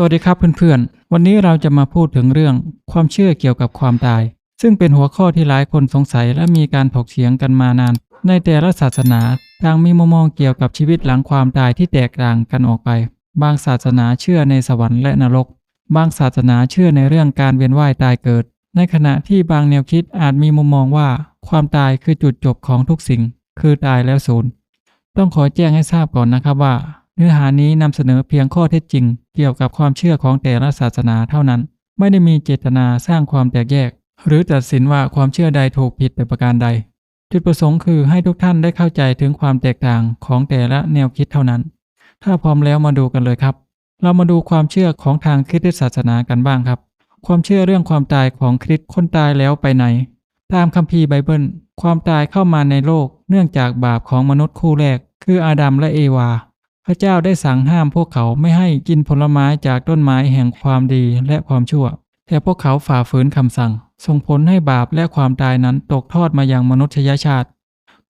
สวัสดีครับเพื่อนๆ วันนี้เราจะมาพูดถึงเรื่องความเชื่อเกี่ยวกับความตาย ซึ่งเป็นหัวข้อที่หลายคนสงสัยและมีการถกเถียงกันมานาน ในแต่ละศาสนาต่างมีมุมมองเกี่ยวกับชีวิตหลังความตายที่แตกต่างกันออกไป บางศาสนาเชื่อในสวรรค์และนรก บางศาสนาเชื่อในเรื่องการเวียนว่ายตายเกิด ในขณะที่บางแนวคิดอาจมีมุมมองว่า ความตายคือจุดจบของทุกสิ่ง คือตายแล้วศูนย์ต้องขอแจ้งให้ทราบก่อนนะครับว่า เนื้อหานี้นำเสนอเพียงข้อเท็จจริง เกี่ยวกับความเชื่อของแต่ละศาสนาเท่านั้น ไม่ได้มีเจตนาสร้างความแตกแยก หรือตัดสินว่าความเชื่อใดถูกผิดแต่ประการใด จุดประสงค์คือให้ทุกท่านได้เข้าใจถึงความแตกต่างของแต่ละแนวคิดเท่านั้น ถ้าพร้อมแล้วมาดูกันเลยครับ เรามาดูความเชื่อของทางคริสตศาสนากันบ้างครับ ความเชื่อเรื่องความตายของคริสต์คนตายแล้วไปไหน ตามคัมภีร์ไบเบิล ความตายเข้ามาในโลก เนื่องจากบาปของมนุษย์คู่แรก คืออาดัมและเอวา พระเจ้าได้สั่งห้ามพวกเขาไม่ให้กินผลไม้จากต้นไม้แห่งความดีและความชั่ว แต่พวกเขาฝ่าฝืนคำสั่ง ส่งผลให้บาปและความตายนั้นตกทอดมายังมนุษยชาติ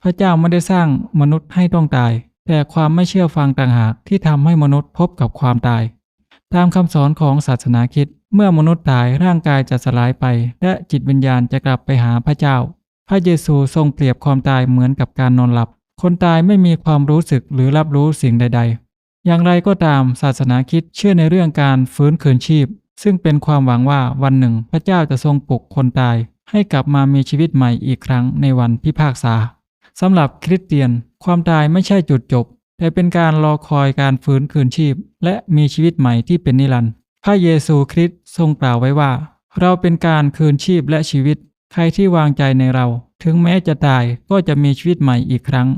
พระเจ้าไม่ได้สร้างมนุษย์ให้ต้องตาย แต่ความไม่เชื่อฟังต่างหากที่ทำให้มนุษย์พบกับความตาย ตามคำสอนของศาสนาคิดเมื่อมนุษย์ตายร่างกายจะสลายไป และจิตวิญญาณจะกลับไปหาพระเจ้า พระเยซูทรงเปรียบความตายเหมือนกับการนอนหลับ คนตายไม่มีความรู้สึกหรือรับรู้สิ่งใด ๆ อย่างไรก็ตามศาสนาคริดเชื่อในเรื่องการฟื้นคืนชีพ ซึ่งเป็นความหวังว่าวันหนึ่งพระเจ้าจะทรงปลุกคนตาย ให้กลับมามีชีวิตใหม่อีกครั้งในวันพิพากษาสำหรับคริสเตียน ความตายไม่ใช่จุดจบ แต่เป็นการรอคอยการฟื้นคืนชีพ และมีชีวิตใหม่ที่เป็นนิรันดร์พระเยซูคริสต์ทรงกล่าวไว้ว่า เราเป็นการคืนชีพและชีวิต ใครที่วางใจในเรา ถึงแม้จะตายก็จะมีชีวิตใหม่อีกครั้ง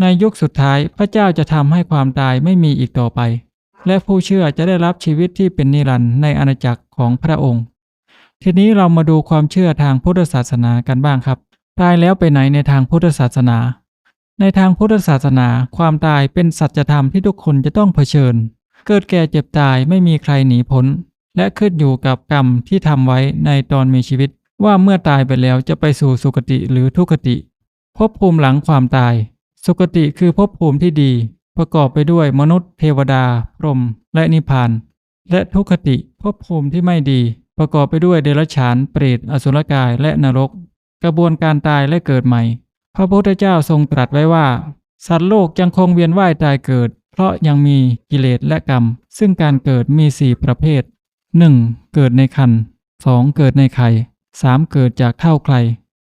ในยุคสุดท้ายพระเจ้าจะทำให้ความตายไม่มีอีกต่อไป และผู้เชื่อจะได้รับชีวิตที่เป็นนิรันดร์ในอาณาจักรของพระองค์ ทีนี้เรามาดูความเชื่อทางพุทธศาสนากันบ้างครับ ตายแล้วไปไหนในทางพุทธศาสนา ในทางพุทธศาสนา ความตายเป็นสัจธรรมที่ทุกคนจะต้องเผชิญ เกิดแก่เจ็บตายไม่มีใครหนีพ้น และขึ้นอยู่กับกรรมที่ทำไว้ในตอนมีชีวิต ว่าเมื่อตายไปแล้วจะไปสู่สุคติหรือทุกขติภพภูมิหลังความตาย สุคติคือภพภูมิที่ดี ประกอบไปด้วยมนุษย์ เทวดา พรหมและนิพพาน และทุกขติภพภูมิที่ไม่ดี ประกอบไปด้วยเดรัจฉาน เปรต อสุรกายและนรก กระบวนการตายและเกิดใหม่ พระพุทธเจ้าทรงตรัสไว้ว่า สัตว์โลกยังคงเวียนว่ายตายเกิด เพราะยังมีกิเลสและกรรม ซึ่งการเกิดมีสี่ประเภท 1. เกิดในคัน 2. เกิดในไข่ 3. เกิดจากเท่าใคร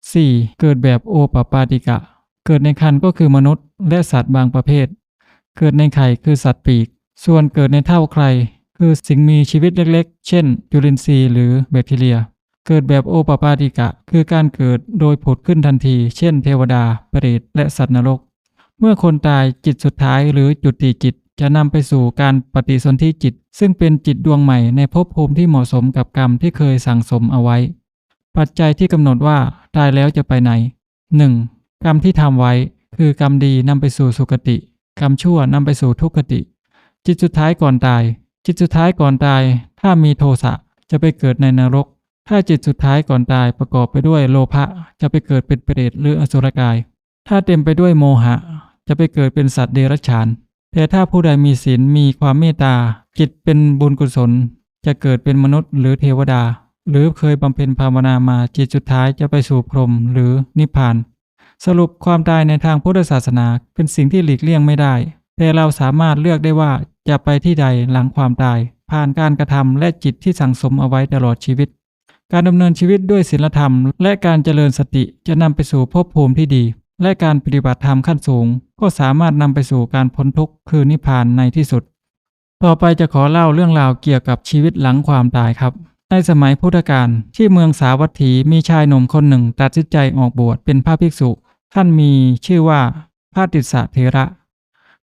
4. เกิดแบบโอปปาติกะ เกิดในคันก็คือมนุษย์ และสัตว์บางประเภท เกิดในไข่คือสัตว์ปีก ส่วนเกิดในเท่าใคร คือสิ่งมีชีวิตเล็กๆ เช่น จุลินทรีย์หรือแบคทีเรีย เกิดแบบโอปปาติกะ คือการเกิดโดยผุดขึ้นทันที เช่น เทวดา เปรต และสัตว์นรก เมื่อคนตายจิตสุดท้ายหรือจุติจิตจะนำไปสู่การปฏิสนธิจิต ซึ่งเป็นจิตดวงใหม่ในภพภูมิที่เหมาะสมกับกรรมที่เคยสั่งสมเอาไว้ ปัจจัยที่กำหนดว่าตายแล้วจะไปไหน 1. กรรมที่ทำไว้คือกรรมดีนำไปสู่สุคติ กรรมชั่วนำไปสู่ทุกขติ จิตสุดท้ายก่อนตาย จิตสุดท้ายก่อนตาย ถ้ามีโทสะจะไปเกิดในนรก ถ้าจิตสุดท้ายก่อนตายประกอบไปด้วยโลภะจะไปเกิดเป็นเปรตหรืออสุรกาย ถ้าเต็มไปด้วยโมหะ จะไปเกิดเป็นสัตว์เดรัจฉาน แต่ถ้าผู้ใดมีศีลมีความเมตตาจิตเป็นบุญกุศล จะเกิดเป็นมนุษย์หรือเทวดา หรือเคยบำเพ็ญภาวนามาจิตสุดท้ายจะไปสู่พรหมหรือนิพพาน สรุปความตายในทางพุทธศาสนาเป็นสิ่งที่หลีกเลี่ยงไม่ได้ แต่เราสามารถเลือกได้ว่าจะไปที่ใดหลังความตาย ผ่านการกระทำและจิตที่สั่งสมเอาไว้ตลอดชีวิต การดำเนินชีวิตด้วยศีลธรรม และการเจริญสติจะนำไปสู่ภพภูมิที่ดี และการปฏิบัติธรรมขั้นสูง ก็สามารถนำไปสู่การพ้นทุกข์คือนิพพานในที่สุด ต่อไปจะขอเล่าเรื่องราวเกี่ยวกับชีวิตหลังความตายครับ ในสมัยพุทธกาลที่เมืองสาวัตถีมีชายหนุ่มคนหนึ่งตัดสินใจออกบวชเป็นพระภิกษุ ท่านมีชื่อว่าพระติสสะเทระ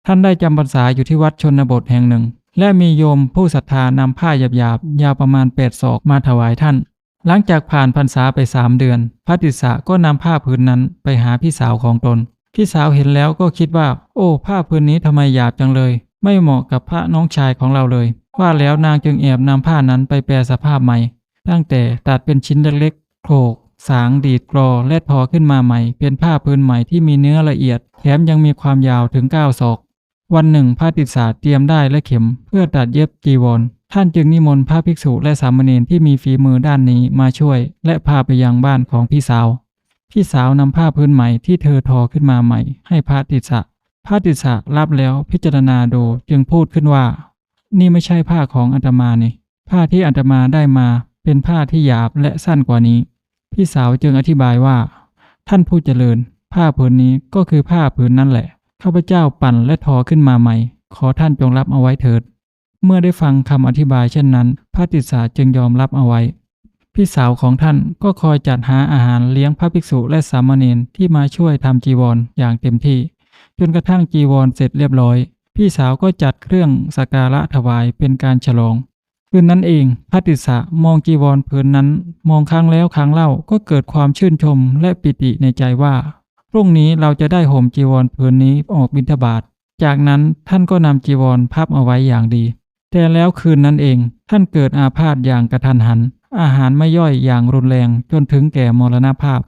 ท่านได้จำพรรษาอยู่ที่วัดชนบทแห่งหนึ่ง และมีโยมผู้ศรัทธานำผ้าหยาบๆ ยาวประมาณแปดศอกมาถวายท่าน หลังจากผ่านพรรษาไปสามเดือน พระติสสะก็นำผ้าผืนนั้นไปหาพี่สาวของตน พี่สาวเห็นแล้วก็คิดว่า โอ้ผ้าผืนนี้ทำไมหยาบจังเลย ไม่เหมาะกับพระน้องชายของเราเลย ว่าแล้วนางจึงแอบนำผ้านั้นไปแปลสภาพใหม่ ตั้งแต่ตัดเป็นชิ้นเล็กๆโขลก สางดีดกรอและทอขึ้นมาใหม่ เป็นผ้าพื้นใหม่ที่มีเนื้อละเอียด แถมยังมีความยาวถึง 9 ศอก วันหนึ่งพระติสสะเตรียมได้และเข็ม เพื่อตัดเย็บจีวร ท่านจึงนิมนต์พระภิกษุและสามเณรที่มีฝีมือด้านนี้มาช่วย และพาไปยังบ้านของพี่สาว พี่สาวนำผ้าพื้นใหม่ที่เธอทอขึ้นมาใหม่ ให้พระติสสะพระติสสะรับแล้วพิจารณาดูจึงพูดขึ้นว่า นี่ไม่ใช่ผ้าของอาตมานี่ผ้าที่อาตมาได้มาเป็นผ้าที่หยาบและสั้นกว่านี้ พี่สาวจึงอธิบายว่า ท่านผู้เจริญ ผ้าผืนนี้ก็คือผ้าผืนนั่นแหละข้าพเจ้าปั่นและทอขึ้นมาใหม่ ขอท่านจงรับเอาไว้เถิด เมื่อได้ฟังคำอธิบายเช่นนั้น พระติสสะจึงยอมรับเอาไว้ พี่สาวของท่านก็คอยจัดหาอาหารเลี้ยงพระภิกษุและสามเณรที่มาช่วยทำจีวรอย่างเต็มที่ จนกระทั่งจีวรเสร็จเรียบร้อย พี่สาวก็จัดเครื่องสักการะถวายเป็นการฉลอง คืนนั้นเองพระติสะมองจีวรผืนนั้น มองครั้งแล้วครั้งเล่าก็เกิดความชื่นชมและปิติในใจว่า พรุ่งนี้เราจะได้ห่มจีวรผืนนี้ออกบิณฑบาต จากนั้นท่านก็นำจีวรพับเอาไว้อย่างดี แต่แล้วคืนนั้นเองท่านเกิดอาพาธอย่างกระทันหัน อาหารไม่ย่อยอย่างรุนแรงจนถึงแก่มรณภาพ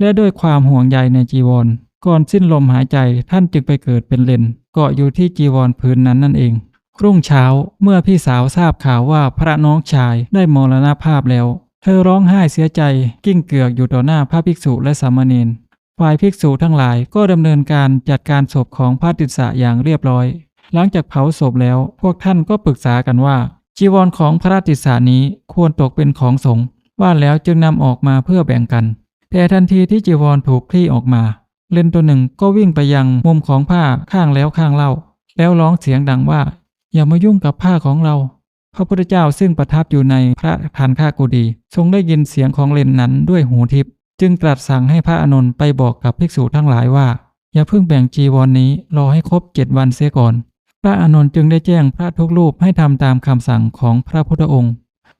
และด้วยความห่วงใยในจีวร ก่อนสิ้นลมหายใจท่านจึงไปเกิดเป็นเลนเกาะอยู่ที่จีวรผืนนั้นนั่นเอง รุ่งเช้าเมื่อพี่สาวทราบข่าวว่าพระน้องชายได้มรณภาพแล้ว เธอร้องไห้เสียใจกิ้งเกือกอยู่ต่อหน้าพระภิกษุและสามเณรฝ่ายภิกษุทั้งหลายก็ดำเนินการจัดการศพของพระติสะอย่างเรียบร้อย หลังจากเผาศพแล้ว พวกท่านก็ปรึกษากันว่า จีวรของพระติสสานี้ควรตกเป็นของสงฆ์ว่าแล้วจึงนำออกมาเพื่อแบ่งกัน แต่ทันทีที่จีวรถูกคลี่ออกมา เลนตัวหนึ่งก็วิ่งไปยังมุมของผ้าข้างแล้วข้างเล่า แล้วร้องเสียงดังว่า อย่ามายุ่งกับผ้าของเรา พระพุทธเจ้าซึ่งประทับอยู่ในพระทานข้ากุฎีทรงได้ยินเสียงของเลนนั้นด้วยหูทิพย์จึงตรัสสั่งให้พระอานนท์ไปบอกกับภิกษุทั้งหลายว่า อย่าเพิ่งแบ่งจีวรนนี้รอให้ครบเจ็ดวันเสียก่อน พระอานนท์จึงได้แจ้งพระทุกรูปให้ทำตามคำสั่งของพระพุทธองค์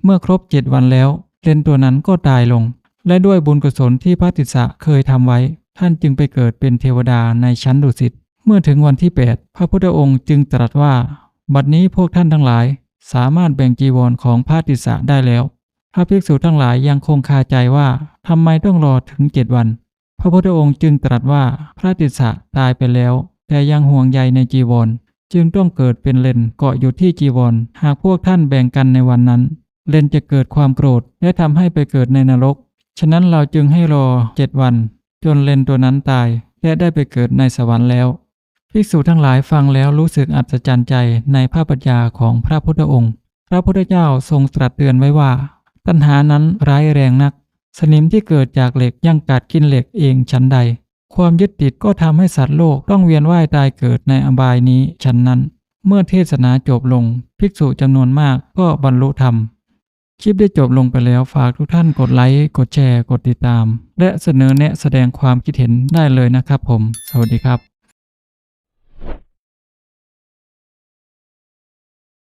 เมื่อครบเจ็ดวันแล้ว เลนตัวนั้นก็ตายลง และด้วยบุญกุศลที่พระติสสะเคยทำไว้ ท่านจึงไปเกิดเป็นเทวดาในชั้นดุสิตเมื่อถึงวันที่ 8 พระพุทธองค์จึงตรัสว่า บัดนี้พวกท่านทั้งหลาย สามารถแบ่งจีวรของพระติสะได้แล้วพระภิกษุทั้งหลายยังคงคาใจว่าทำไมต้องรอถึงเจ็ดวัน พระพุทธองค์จึงตรัสว่าพระติสสะตายไปแล้ว แต่ยังห่วงใยในจีวร จึงต้องเกิดเป็นเลนเกาะอยู่ที่จีวร หากพวกท่านแบ่งกันในวันนั้น เลนจะเกิดความโกรธและทำให้ไปเกิดในนรก ฉะนั้นเราจึงให้รอเจ็ดวัน จนเลนตัวนั้นตายและได้ไปเกิดในสวรรค์แล้ว ภิกษุทั้งหลายฟังแล้วรู้สึกอัศจรรย์ใจในพระปัญญาของพระพุทธองค์ พระพุทธเจ้าทรงตรัสเตือนไว้ว่า ตัณหานั้นร้ายแรงนัก สนิมที่เกิดจากเหล็กยังกัดกินเหล็กเองชั้นใด ความยึดติดก็ทำให้สัตว์โลกต้องเวียนว่ายตายเกิดในอบายนี้ชั้นนั้น เมื่อเทศนาจบลง ภิกษุจำนวนมากก็บรรลุธรรม คลิปได้จบลงไปแล้วฝากทุกท่านกดไลค์กดแชร์ กดติดตาม และเสนอแนะแสดงความคิดเห็นได้เลยนะครับผม สวัสดีครับ